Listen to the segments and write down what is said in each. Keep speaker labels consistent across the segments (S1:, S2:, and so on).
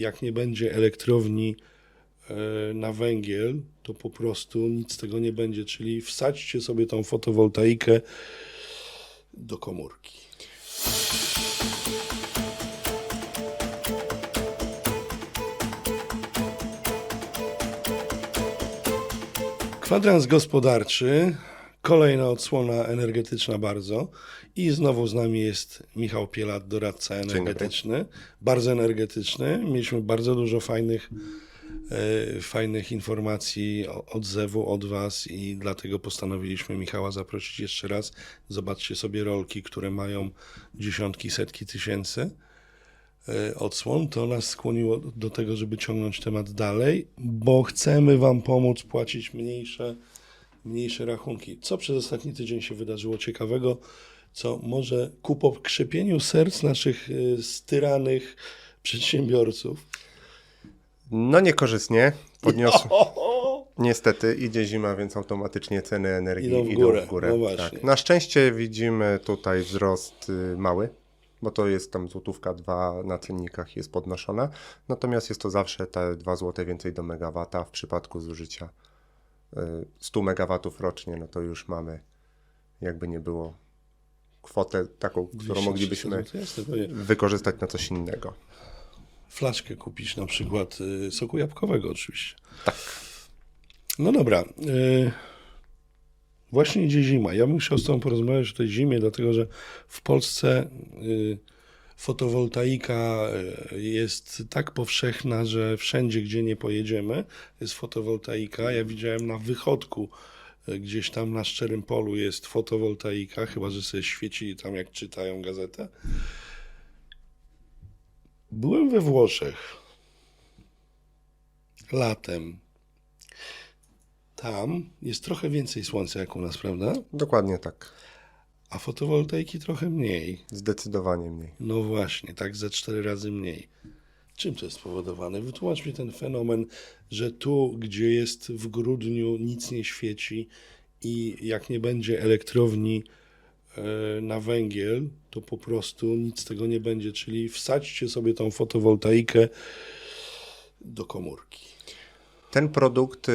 S1: Jak nie będzie elektrowni e, na węgiel, to po prostu nic z tego nie będzie. Czyli wsadźcie sobie tą fotowoltaikę do komórki. Kwadrans gospodarczy, kolejna odsłona energetyczna bardzo. I znowu z nami jest Michał Pielat, doradca energetyczny, bardzo energetyczny. Mieliśmy bardzo dużo fajnych, e, fajnych informacji, odzewu od Was i dlatego postanowiliśmy Michała zaprosić jeszcze raz. Zobaczcie sobie rolki, które mają dziesiątki, setki tysięcy e, odsłon, to nas skłoniło do tego, żeby ciągnąć temat dalej, bo chcemy Wam pomóc płacić mniejsze, mniejsze rachunki. Co przez ostatni tydzień się wydarzyło ciekawego, co może ku pokrzepieniu serc naszych e, styranych przedsiębiorców.
S2: No niekorzystnie. Podniosł.
S1: O,
S2: Niestety idzie zima, więc automatycznie ceny energii
S1: Idą w
S2: idą
S1: górę.
S2: w górę.
S1: No
S2: tak. Na szczęście widzimy tutaj wzrost y, mały, bo to jest tam złotówka dwa na cennikach jest podnoszona. Natomiast jest to zawsze te 2 zł więcej do megawata w przypadku zużycia y, 100 megawatów rocznie, no to już mamy jakby nie było kwotę taką, którą
S1: 200
S2: moglibyśmy wykorzystać na coś innego.
S1: Flaszkę kupić na przykład y, soku jabłkowego oczywiście. Tak. No dobra. y, Właśnie idzie zima. Ja bym chciał z Tobą porozmawiać o tej zimie, dlatego że w Polsce y, fotowoltaika y, jest tak powszechna, że wszędzie, gdzie nie pojedziemy, jest fotowoltaika. Ja widziałem na wychodku y, gdzieś tam na szczerym polu jest fotowoltaika, chyba że sobie świecili tam jak czytają gazetę. Byłem we Włoszech latem. Tam jest trochę więcej słońca jak u nas, prawda?
S2: Dokładnie tak.
S1: A fotowoltaiki trochę mniej.
S2: Zdecydowanie mniej.
S1: No właśnie, tak ze cztery razy mniej. Czym to jest spowodowane? Wytłumacz mi ten fenomen, że tu, gdzie jest w grudniu, nic nie świeci i jak nie będzie elektrowni e, na węgiel, to po prostu nic z tego nie będzie. Czyli wsadźcie sobie tą fotowoltaikę do komórki.
S2: Ten produkt, y,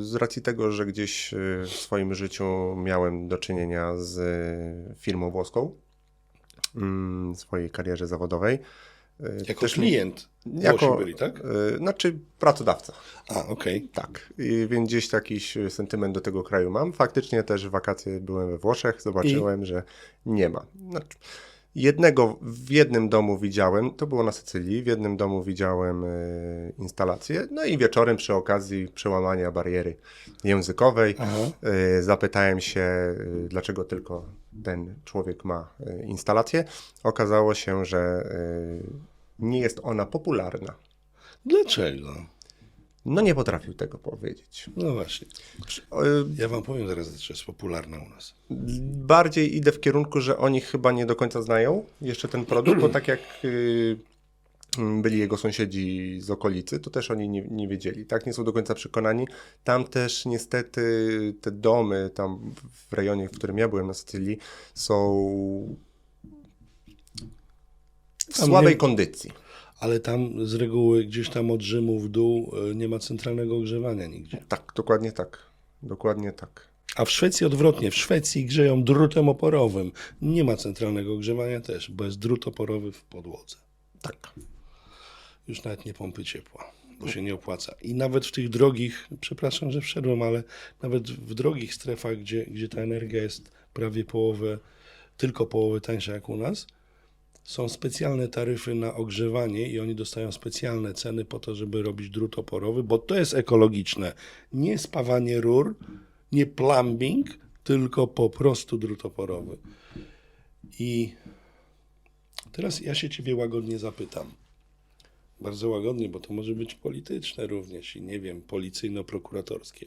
S2: z racji tego, że gdzieś y, w swoim życiu miałem do czynienia z y, firmą włoską, mm, w swojej karierze zawodowej.
S1: Jako
S2: też-
S1: klient
S2: Jako,
S1: byli, tak?
S2: Znaczy pracodawca,
S1: A, okej.
S2: tak. I, więc gdzieś jakiś sentyment do tego kraju mam. Faktycznie też w wakacje byłem we Włoszech, zobaczyłem, że nie ma. Znaczy, jednego w jednym domu widziałem, to było na Sycylii, w jednym domu widziałem y, instalację, no i wieczorem przy okazji przełamania bariery językowej y, zapytałem się, y, dlaczego tylko ten człowiek ma y, instalację. Okazało się, że y, nie jest ona popularna.
S1: Dlaczego?
S2: No nie potrafił tego powiedzieć.
S1: No właśnie.
S2: Y,
S1: Ja wam powiem zaraz, że jest popularna u nas.
S2: Bardziej idę w kierunku, że oni chyba nie do końca znają jeszcze ten produkt, bo tak jak y, mm, byli jego sąsiedzi z okolicy, to też oni nie, nie wiedzieli, tak? Nie są do końca przekonani. Tam też niestety te domy, tam w rejonie, w którym ja byłem na Sycylii, są w słabej kondycji.
S1: Ale tam z reguły gdzieś tam od Rzymu w dół e, nie ma centralnego ogrzewania nigdzie.
S2: Tak, dokładnie tak. Dokładnie tak.
S1: A w Szwecji odwrotnie. W Szwecji grzeją drutem oporowym. Nie ma centralnego ogrzewania też, bo jest drut oporowy w podłodze.
S2: Tak.
S1: Już nawet nie pompy ciepła, bo się nie opłaca. I nawet w tych drogich, przepraszam, że wszedłem, ale nawet w drogich strefach, gdzie, gdzie ta energia jest prawie połowę, tylko połowę tańsza jak u nas, są specjalne taryfy na ogrzewanie i oni dostają specjalne ceny po to, żeby robić drut oporowy, bo to jest ekologiczne. Nie spawanie rur, nie plumbing, tylko po prostu drut oporowy. I teraz ja się ciebie łagodnie zapytam. Bardzo łagodnie, bo to może być polityczne również i nie wiem, policyjno-prokuratorskie.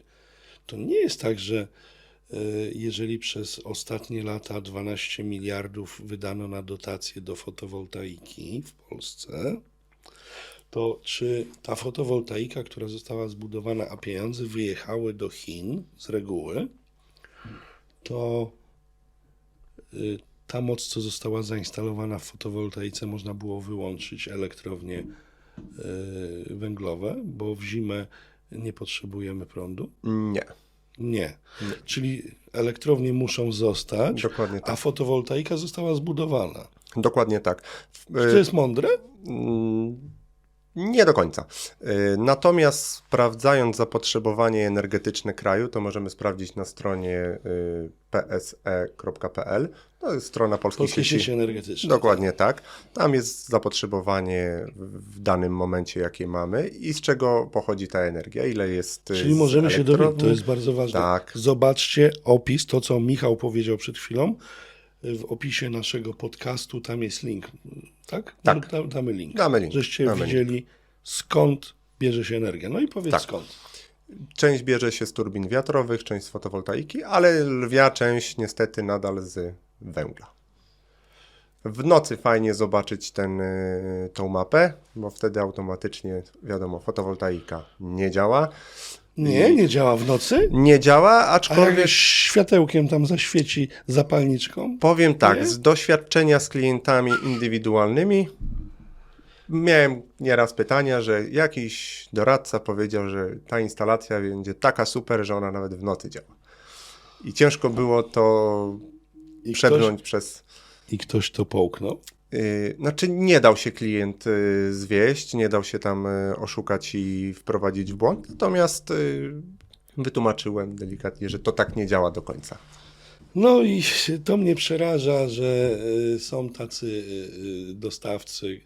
S1: To nie jest tak, że jeżeli przez ostatnie lata 12 miliardów wydano na dotacje do fotowoltaiki w Polsce, to czy ta fotowoltaika, która została zbudowana, a pieniądze wyjechały do Chin z reguły, to y, ta moc, co została zainstalowana w fotowoltaice, można było wyłączyć elektrownię y, węglowe, bo w zimę nie potrzebujemy prądu?
S2: Nie,
S1: Nie. Czyli elektrownie muszą zostać,
S2: dokładnie
S1: a
S2: tak.
S1: fotowoltaika została zbudowana.
S2: Dokładnie tak.
S1: Czy to jest mądre?
S2: Nie do końca. Y, Natomiast sprawdzając zapotrzebowanie energetyczne kraju, to możemy sprawdzić na stronie y, pse.pl. To jest strona polskiej
S1: Polskie
S2: sieci.
S1: sieci energetyczne.
S2: Dokładnie tak. Tam jest zapotrzebowanie w danym momencie, jakie mamy i z czego pochodzi ta energia, ile jest. y,
S1: Czyli możemy się dowiedzieć, to jest bardzo ważne.
S2: Tak.
S1: Zobaczcie opis, to co Michał powiedział przed chwilą. W opisie naszego podcastu tam jest link, tak?
S2: Tak.
S1: Dam- Damy link.
S2: Damy link,
S1: Żeście
S2: damy
S1: widzieli, skąd bierze się energia. No i powiedz
S2: Tak.
S1: skąd.
S2: Część bierze się z turbin wiatrowych, część z fotowoltaiki, ale lwia część niestety nadal z węgla. W nocy fajnie zobaczyć ten, y, tą mapę, bo wtedy automatycznie, wiadomo, fotowoltaika nie działa.
S1: Nie, nie działa w nocy?
S2: Nie działa,
S1: A
S2: aczkolwiek
S1: jak światełkiem tam zaświeci zapalniczką?
S2: powiem tak,
S1: Nie?
S2: z doświadczenia z klientami indywidualnymi miałem nieraz pytania, że jakiś doradca powiedział, że ta instalacja będzie taka super, że ona nawet w nocy działa. I ciężko było to
S1: I
S2: przebrnąć przez.
S1: I ktoś to połknął?
S2: Yy, znaczy, nie dał się klient yy, zwieść, nie dał się tam yy, oszukać i wprowadzić w błąd. Natomiast wytłumaczyłem delikatnie, że to tak nie działa do końca.
S1: No i to mnie przeraża, że y, są tacy y, y, dostawcy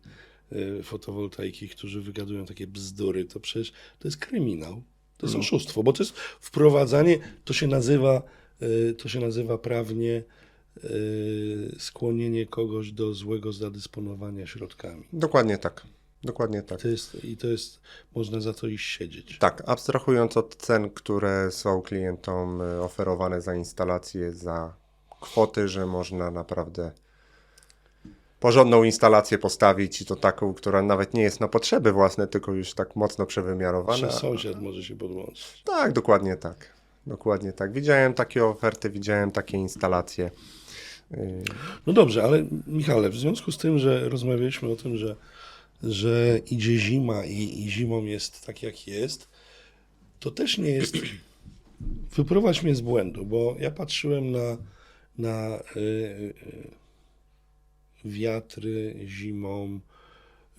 S1: y, fotowoltaiki, którzy wygadują takie bzdury. To przecież to jest kryminał. To jest oszustwo, bo to jest wprowadzanie, to się nazywa, y, to się nazywa prawnie y, skłonienie kogoś do złego zadysponowania środkami.
S2: Dokładnie tak. Dokładnie tak.
S1: To jest, I to jest, można za to iść siedzieć.
S2: Tak, abstrahując od cen, które są klientom y, oferowane za instalację, za kwoty, że można naprawdę porządną instalację postawić i to taką, która nawet nie jest na potrzeby własne, tylko już tak mocno przewymiarowana.
S1: Czy sąsiad może się podłączyć.
S2: Tak, dokładnie tak. Dokładnie tak. Widziałem takie oferty, widziałem takie instalacje.
S1: No dobrze, ale Michale, w związku z tym, że rozmawialiśmy o tym, że, że idzie zima i, i zimą jest tak jak jest, to też nie jest. Wyprowadź mnie z błędu, bo ja patrzyłem na, na y, y, wiatry zimą,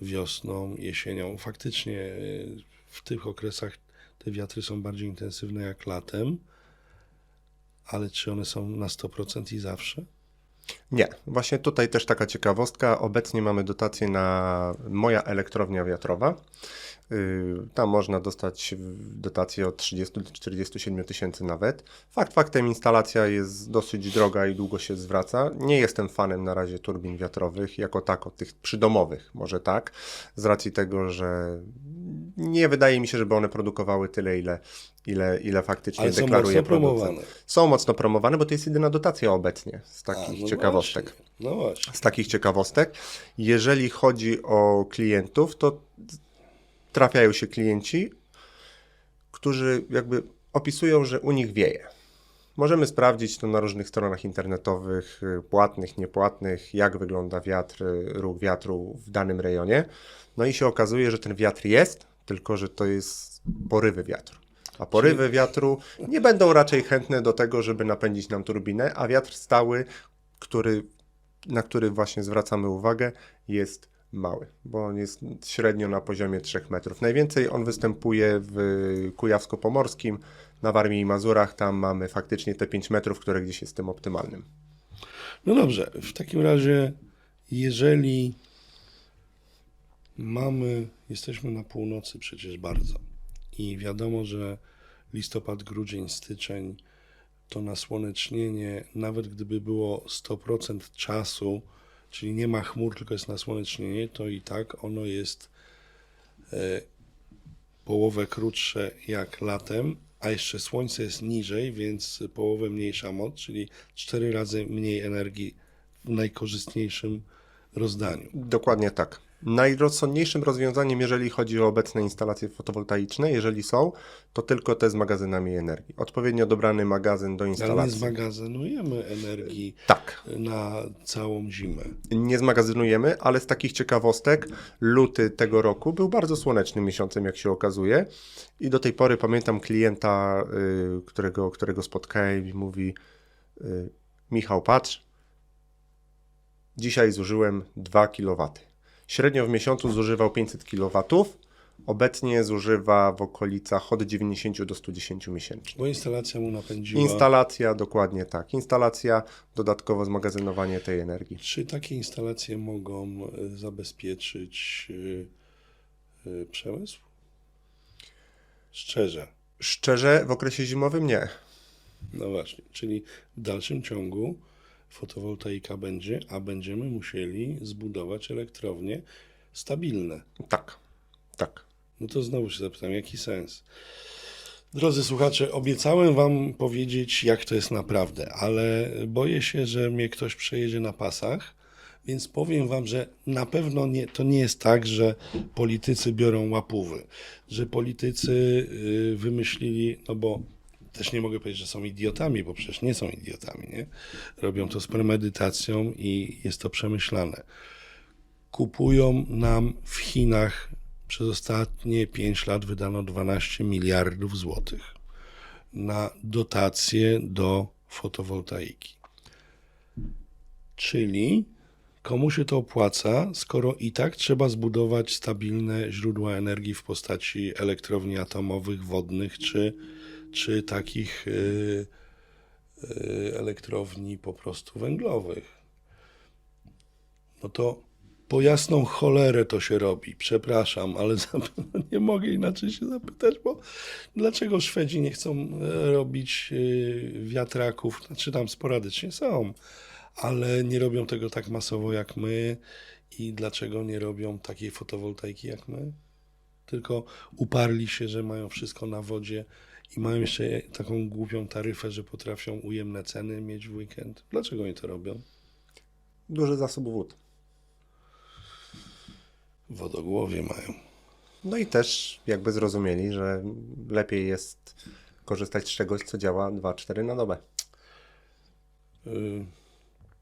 S1: wiosną, jesienią. Faktycznie y, w tych okresach te wiatry są bardziej intensywne jak latem, ale czy one są na 100% i zawsze?
S2: Nie, właśnie tutaj też taka ciekawostka. Obecnie mamy dotację na moja elektrownia wiatrowa. Yy, Tam można dostać dotację od 30 do 47 tysięcy nawet. Fakt faktem instalacja jest dosyć droga i długo się zwraca. Nie jestem fanem na razie turbin wiatrowych jako tako, tych przydomowych, może tak, z racji tego, że nie wydaje mi się, żeby one produkowały tyle, ile, ile, ile faktycznie
S1: Ale
S2: deklaruje producent. Są mocno promowane, bo to jest jedyna dotacja obecnie z
S1: A,
S2: takich
S1: no
S2: ciekawostek
S1: Właśnie, no właśnie.
S2: z takich ciekawostek. Jeżeli chodzi o klientów, to trafiają się klienci, którzy jakby opisują, że u nich wieje. Możemy sprawdzić to na różnych stronach internetowych, y, płatnych, niepłatnych, jak wygląda wiatr, y, ruch wiatru w danym rejonie. No i się okazuje, że ten wiatr jest, tylko że to jest porywy wiatru. A porywy wiatru nie będą raczej chętne do tego, żeby napędzić nam turbinę, a wiatr stały, który na który właśnie zwracamy uwagę, jest mały, bo on jest średnio na poziomie 3 metrów. Najwięcej on występuje w Kujawsko-Pomorskim, na Warmii i Mazurach, tam mamy faktycznie te 5 metrów, które gdzieś jest tym optymalnym.
S1: No dobrze, w takim razie, jeżeli mamy, jesteśmy na północy przecież bardzo i wiadomo, że listopad, grudzień, styczeń to nasłonecznienie, nawet gdyby było 100% czasu, czyli nie ma chmur, tylko jest nasłonecznienie, to i tak ono jest e, połowę krótsze jak latem, a jeszcze słońce jest niżej, więc połowę mniejsza moc, czyli cztery razy mniej energii w najkorzystniejszym rozdaniu.
S2: Dokładnie tak. Najrozsądniejszym rozwiązaniem, jeżeli chodzi o obecne instalacje fotowoltaiczne, jeżeli są, to tylko te z magazynami energii. Odpowiednio dobrany magazyn do
S1: Ale nie
S2: instalacji.
S1: zmagazynujemy energii
S2: Tak,
S1: na całą zimę.
S2: nie zmagazynujemy, ale z takich ciekawostek, luty tego roku był bardzo słonecznym miesiącem, jak się okazuje. I do tej pory pamiętam klienta, y, którego, którego spotkałem i mówi: y, Michał, patrz, dzisiaj zużyłem 2 kW. Średnio w miesiącu zużywał 500 kW. Obecnie zużywa w okolicach od 90 do 110 miesięcznie.
S1: Bo instalacja mu napędziła.
S2: Instalacja, dokładnie tak. Instalacja, dodatkowo zmagazynowanie tej energii.
S1: Czy takie instalacje mogą e, zabezpieczyć e, e, przemysł? Szczerze.
S2: Szczerze, w okresie zimowym nie.
S1: No właśnie, czyli w dalszym ciągu fotowoltaika będzie, a będziemy musieli zbudować elektrownie stabilne.
S2: Tak, tak.
S1: No to znowu się zapytam, jaki sens? Drodzy słuchacze, obiecałem wam powiedzieć, jak to jest naprawdę, ale boję się, że mnie ktoś przejedzie na pasach, więc powiem wam, że na pewno nie, to nie jest tak, że politycy biorą łapówy, że politycy y, wymyślili, no bo też nie mogę powiedzieć, że są idiotami, bo przecież nie są idiotami, nie? Robią to z premedytacją i jest to przemyślane kupują nam w Chinach przez ostatnie 5 lat wydano 12 miliardów złotych na dotacje do fotowoltaiki. Czyli komu się to opłaca, skoro i tak trzeba zbudować stabilne źródła energii w postaci elektrowni atomowych, wodnych czy, czy takich y, y, elektrowni po prostu węglowych no to po jasną cholerę to się robi. Przepraszam, ale nie mogę inaczej się zapytać, bo dlaczego Szwedzi nie chcą e, robić e, wiatraków? Znaczy tam sporadycznie są, ale nie robią tego tak masowo jak my i dlaczego nie robią takiej fotowoltaiki jak my? Tylko uparli się, że mają wszystko na wodzie i mają jeszcze taką głupią taryfę, że potrafią ujemne ceny mieć w weekend. Dlaczego oni to robią?
S2: Duży zasób wód.
S1: Wodogłowie mają.
S2: No i też jakby zrozumieli, że lepiej jest korzystać z czegoś, co działa 2-4 na dobę.
S1: Y,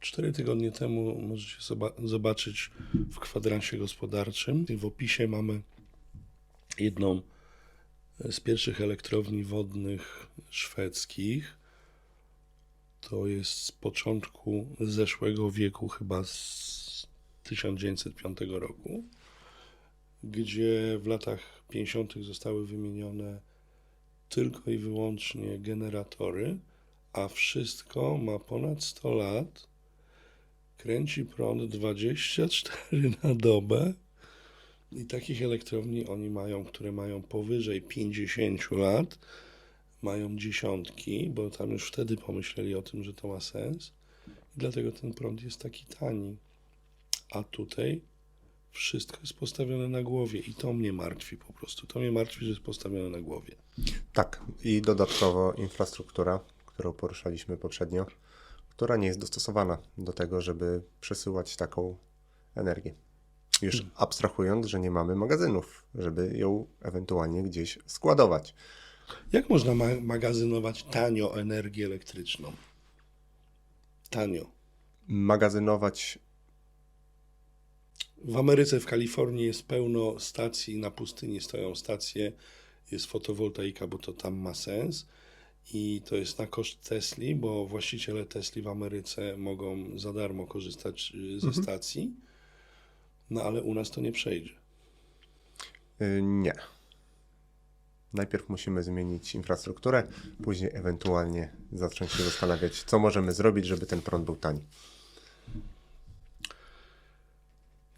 S1: Cztery tygodnie temu możecie zoba- zobaczyć w kwadransie gospodarczym. W opisie mamy jedną z pierwszych elektrowni wodnych szwedzkich. To jest z początku zeszłego wieku, chyba z 1905 roku, gdzie w latach 50. zostały wymienione tylko i wyłącznie generatory, a wszystko ma ponad 100 lat, kręci prąd 24 na dobę i takich elektrowni oni mają, które mają powyżej 50 lat, mają dziesiątki, bo tam już wtedy pomyśleli o tym, że to ma sens i dlatego ten prąd jest taki tani. A tutaj wszystko jest postawione na głowie i to mnie martwi po prostu. To mnie martwi, że jest postawione na głowie.
S2: Tak, i dodatkowo infrastruktura, którą poruszaliśmy poprzednio, która nie jest dostosowana do tego, żeby przesyłać taką energię. Już abstrahując, że nie mamy magazynów, żeby ją ewentualnie gdzieś składować.
S1: Jak można ma- magazynować tanio energię elektryczną? Tanio.
S2: Magazynować
S1: W Ameryce, w Kalifornii jest pełno stacji, na pustyni stoją stacje, jest fotowoltaika, bo to tam ma sens. I to jest na koszt Tesli, bo właściciele Tesli w Ameryce mogą za darmo korzystać y, ze stacji, no ale u nas to nie przejdzie.
S2: Y, Nie. Najpierw musimy zmienić infrastrukturę, później ewentualnie zacząć się zastanawiać, co możemy zrobić, żeby ten prąd był tani.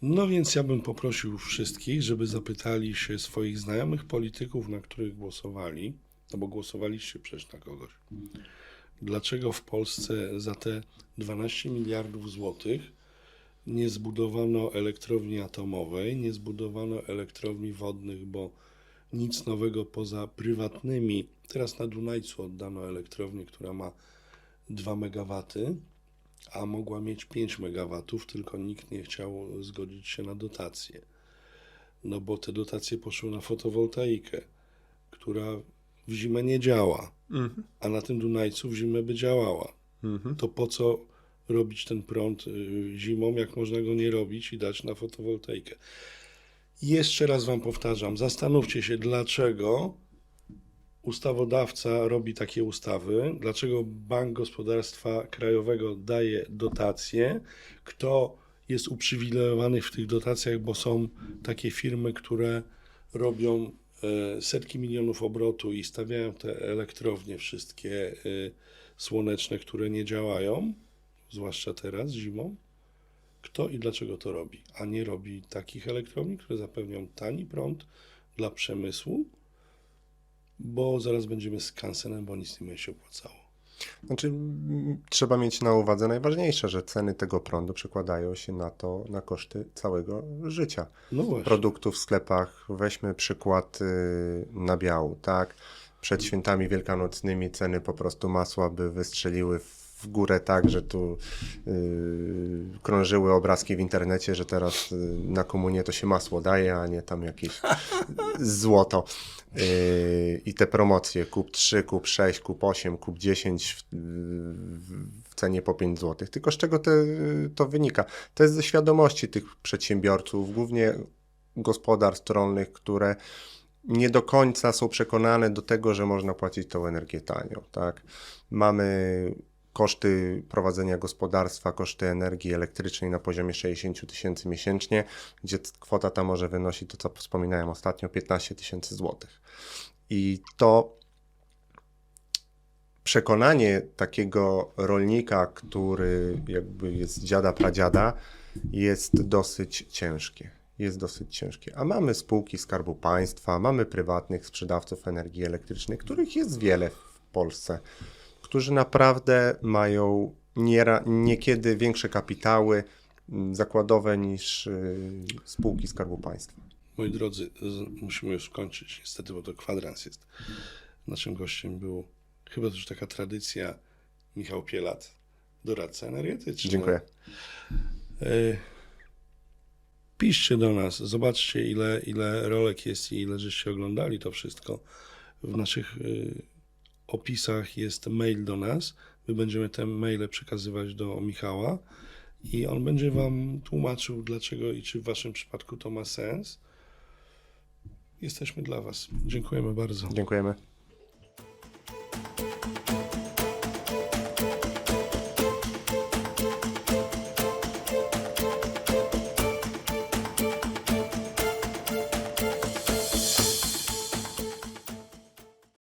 S1: No więc ja bym poprosił wszystkich, żeby zapytali się swoich znajomych polityków, na których głosowali, no bo głosowaliście przecież na kogoś. Dlaczego w Polsce za te 12 miliardów złotych nie zbudowano elektrowni atomowej, nie zbudowano elektrowni wodnych, bo nic nowego poza prywatnymi. Teraz na Dunajcu oddano elektrownię, która ma 2 megawaty a mogła mieć 5 MW, tylko nikt nie chciał zgodzić się na dotację. No bo te dotacje poszły na fotowoltaikę, która w zimę nie działa,
S2: Mhm.
S1: a na tym Dunajcu w zimę by działała.
S2: Mhm.
S1: To po co robić ten prąd y, zimą, jak można go nie robić i dać na fotowoltaikę? Jeszcze raz Wam powtarzam, zastanówcie się, dlaczego ustawodawca robi takie ustawy, dlaczego Bank Gospodarstwa Krajowego daje dotacje, kto jest uprzywilejowany w tych dotacjach, bo są takie firmy, które robią e, setki milionów obrotu i stawiają te elektrownie wszystkie e, słoneczne, które nie działają, zwłaszcza teraz zimą. Kto i dlaczego to robi, a nie robi takich elektrowni, które zapewnią tani prąd dla przemysłu, bo zaraz będziemy z kansenem, bo nic nie będzie się opłacało.
S2: Znaczy, trzeba mieć na uwadze najważniejsze, że ceny tego prądu przekładają się na to, na koszty całego życia.
S1: No.
S2: Produktów w sklepach, weźmy przykład y, nabiału, tak? Przed świętami wielkanocnymi ceny po prostu masła by wystrzeliły w górę tak, że tu y, krążyły obrazki w internecie, że teraz y, na komunię to się masło daje, a nie tam jakieś złoto. Y, I te promocje, kup 3, kup 6, kup 8, kup 10 w, w, w cenie po 5 zł. Tylko z czego te, to wynika? To jest ze świadomości tych przedsiębiorców, głównie gospodarstw rolnych, które nie do końca są przekonane do tego, że można płacić tą energię tanio. Tak? Mamy koszty prowadzenia gospodarstwa, koszty energii elektrycznej na poziomie 60 tysięcy miesięcznie, gdzie kwota ta może wynosić to, co wspominałem ostatnio, 15 tysięcy złotych. I to przekonanie takiego rolnika, który jakby jest dziada pradziada, jest dosyć ciężkie. Jest dosyć ciężkie. A mamy spółki Skarbu Państwa, mamy prywatnych sprzedawców energii elektrycznej, których jest wiele w Polsce, którzy naprawdę mają niera, niekiedy większe kapitały mm, zakładowe niż y, spółki Skarbu Państwa.
S1: Moi drodzy, musimy już skończyć, niestety, bo to kwadrans jest. Naszym gościem był, chyba już taka tradycja, Michał Pielat, doradca energetyczny.
S2: Dziękuję.
S1: E, Piszcie do nas, zobaczcie ile, ile rolek jest i ile żeście oglądali to wszystko. W naszych y, opisach jest mail do nas. My będziemy te maile przekazywać do Michała i on będzie wam tłumaczył dlaczego i czy w waszym przypadku to ma sens. Jesteśmy dla was. Dziękujemy bardzo.
S2: Dziękujemy.